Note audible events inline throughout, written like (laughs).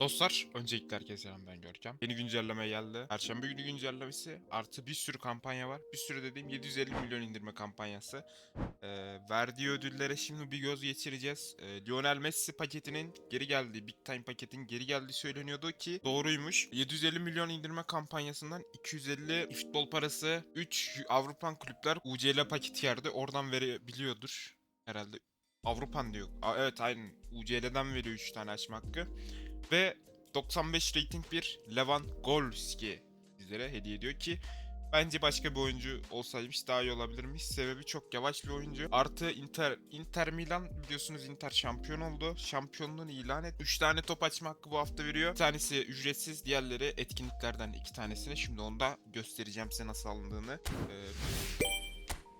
Dostlar, öncelikle herkese ben Görkem. Yeni güncelleme geldi. Perşembe günü güncellemesi artı bir sürü kampanya var. Bir sürü dediğim 750 milyon indirme kampanyası. Ee, verdiği ödüllere şimdi bir göz geçireceğiz. Ee, Lionel Messi paketinin geri geldiği, Big Time paketin geri geldiği söyleniyordu ki doğruymuş. 750 milyon indirme kampanyasından 250 futbol parası, 3 Avrupa kulüpler UCL paketi yerdi. Oradan verebiliyordur herhalde. Avrupan diyor. Evet aynen. UCL'den veriyor 3 tane açma hakkı. Ve 95 rating bir Levan Golski bizlere hediye ediyor ki bence başka bir oyuncu olsaymış daha iyi olabilirmiş. Sebebi çok yavaş bir oyuncu. Artı Inter Inter Milan biliyorsunuz Inter şampiyon oldu. Şampiyonluğunu ilan et. 3 tane top açma hakkı bu hafta veriyor. Bir tanesi ücretsiz, diğerleri etkinliklerden iki tanesini. Şimdi onu da göstereceğim size nasıl alındığını. Ee,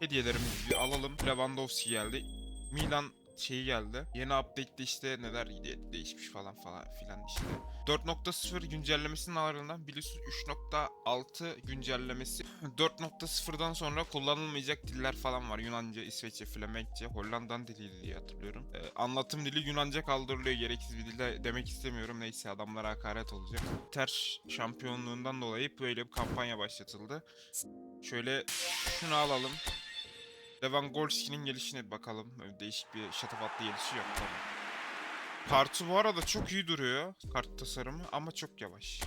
hediyelerimizi bir alalım. Lewandowski geldi. Milan şeyi geldi. Yeni update'de işte neler de- değişmiş falan falan filan işte. 4.0 güncellemesinin ardından biliyorsunuz 3.6 güncellemesi (laughs) 4.0'dan sonra kullanılmayacak diller falan var. Yunanca, İsveççe, Flemenkçe, Hollandan diliydi diye hatırlıyorum. Ee, anlatım dili Yunanca kaldırılıyor. Gereksiz bir dilde demek istemiyorum. Neyse adamlara hakaret olacak. Ter şampiyonluğundan dolayı böyle bir kampanya başlatıldı. Şöyle şunu alalım. Lewandowski'nin gelişine bakalım. Öyle değişik bir şatafatlı gelişi yok tabii. Kartı bu arada çok iyi duruyor. Kart tasarımı ama çok yavaş.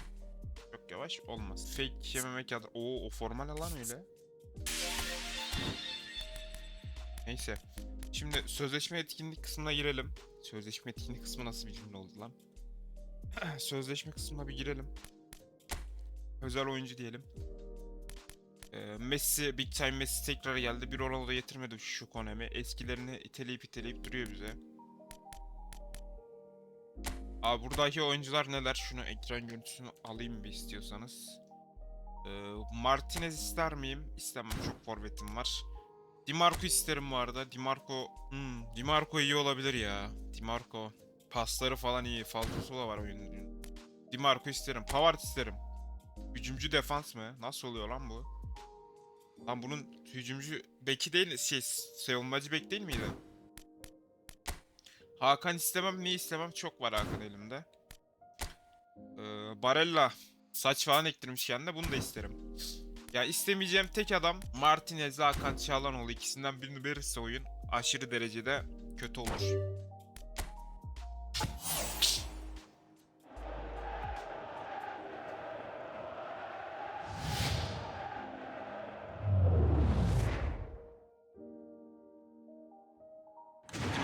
Çok yavaş olmaz. Fake yememek adı. Oo o forma ne lan öyle? Neyse. Şimdi sözleşme etkinlik kısmına girelim. Sözleşme etkinlik kısmı nasıl bir cümle oldu lan? (clears throat) sözleşme kısmına bir girelim. Özel oyuncu diyelim. Ee, Messi, Big Time Messi tekrar geldi. Bir Ronaldo getirmedi şu Konami. Eskilerini iteleyip iteleyip duruyor bize. Abi buradaki oyuncular neler? Şunu ekran görüntüsünü alayım bir istiyorsanız. Ee, Martinez ister miyim? İstemem. Çok forvetim var. Dimarco isterim bu arada. Dimarco... Hmm, Dimarco iyi olabilir ya. Dimarco. Pasları falan iyi. Falsosu da var oyunun. Dimarco isterim. Pavard isterim. Hücumcu defans mı? Nasıl oluyor lan bu? Lan bunun hücumcu beki değil, şey savunmacı bek değil miydi? Hakan istemem, ne istemem çok var Hakan elimde. Ee, Barella saç falan ektirmiş kendine bunu da isterim. Ya istemeyeceğim tek adam Martinez Hakan Çağlanoğlu ikisinden birini verirse oyun aşırı derecede kötü olur.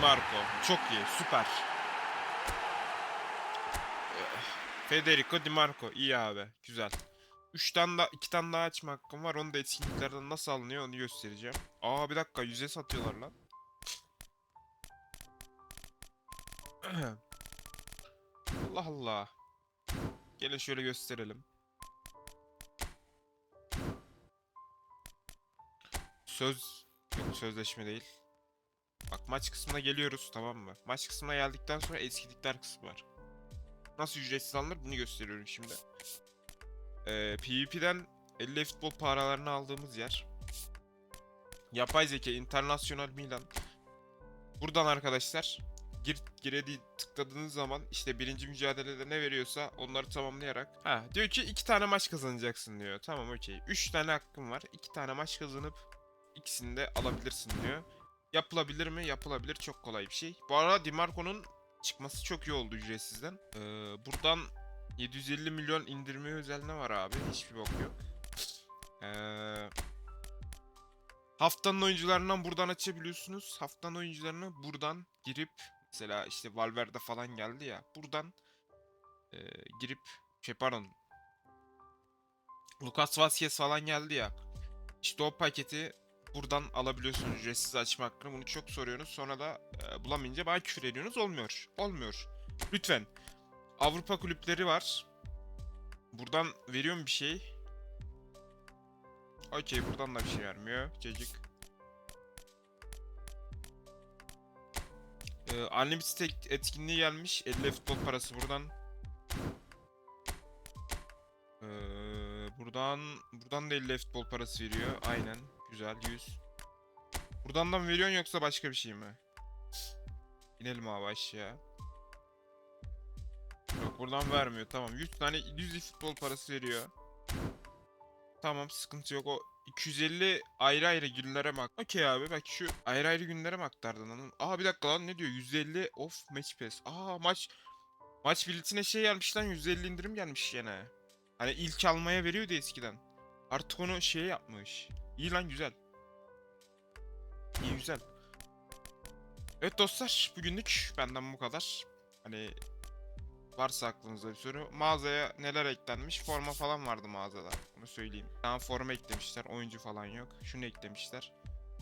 Marco çok iyi süper. Federico Di Marco iyi abi güzel. 3 tane daha 2 tane daha açma hakkım var. Onu da etkinliklerden nasıl alınıyor onu göstereceğim. Aa bir dakika 100'e satıyorlar lan. (clears throat) Allah Allah. Gelin şöyle gösterelim. Söz yok sözleşme değil. Bak maç kısmına geliyoruz tamam mı? Maç kısmına geldikten sonra eskilikler kısmı var. Nasıl ücretsiz alınır bunu gösteriyorum şimdi. Ee, PvP'den 50 futbol paralarını aldığımız yer. Yapay zeka International Milan. Buradan arkadaşlar gir giredi tıkladığınız zaman işte birinci mücadelede ne veriyorsa onları tamamlayarak ha diyor ki iki tane maç kazanacaksın diyor. Tamam okey. Üç tane hakkın var. iki tane maç kazanıp ikisini de alabilirsin diyor. Yapılabilir mi? Yapılabilir. Çok kolay bir şey. Bu arada Dimarco'nun çıkması çok iyi oldu ücretsizden. Ee, buradan 750 milyon indirmeye özel ne var abi? Hiçbir bok yok. Ee, haftanın oyuncularından buradan açabiliyorsunuz. Haftanın oyuncularını buradan girip mesela işte Valverde falan geldi ya. Buradan e, girip şey pardon Lucas Vazquez falan geldi ya. İşte o paketi buradan alabiliyorsunuz ücretsiz açma hakkını. Bunu çok soruyorsunuz. Sonra da e, bulamayınca bana küfür ediyorsunuz. Olmuyor. Olmuyor. Lütfen. Avrupa kulüpleri var. Buradan veriyorum bir şey. Okey buradan da bir şey vermiyor. Cacık. Ee, Unlimited et- etkinliği gelmiş. 50 futbol parası buradan. Ee, buradan buradan da 50 futbol parası veriyor. Aynen. Güzel 100. Buradan da mı veriyorsun yoksa başka bir şey mi? İnelim abi aşağı. Yok Buradan vermiyor. Tamam 100 tane 100 futbol parası veriyor. Tamam sıkıntı yok. O 250 ayrı ayrı günlere mi Okey abi bak şu ayrı ayrı günlere mi aktardın onun? Aa bir dakika lan ne diyor? 150 off match pass. Aa maç maç biletine şey gelmiş lan 150 indirim gelmiş gene. Hani ilk almaya veriyordu eskiden. Artık onu şey yapmış. İyi lan güzel. İyi güzel. Evet dostlar bugünlük benden bu kadar. Hani varsa aklınızda bir soru. Mağazaya neler eklenmiş? Forma falan vardı mağazada. Onu söyleyeyim. Tamam forma eklemişler. Oyuncu falan yok. Şunu eklemişler.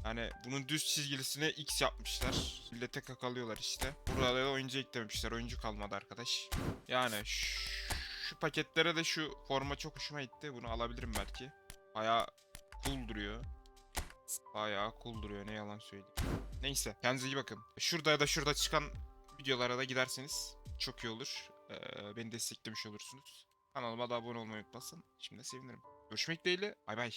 Yani bunun düz çizgilisine X yapmışlar. Millete kakalıyorlar işte. Burada da oyuncu eklememişler. Oyuncu kalmadı arkadaş. Yani şu, şu paketlere de şu forma çok hoşuma gitti. Bunu alabilirim belki. Bayağı cool duruyor. Bayağı cool duruyor ne yalan söyleyeyim. Neyse kendinize iyi bakın. Şurada ya da şurada çıkan videolara da giderseniz çok iyi olur. Ee, beni desteklemiş olursunuz. Kanalıma da abone olmayı unutmasın. Şimdi sevinirim. Görüşmek dileğiyle. Bay bay.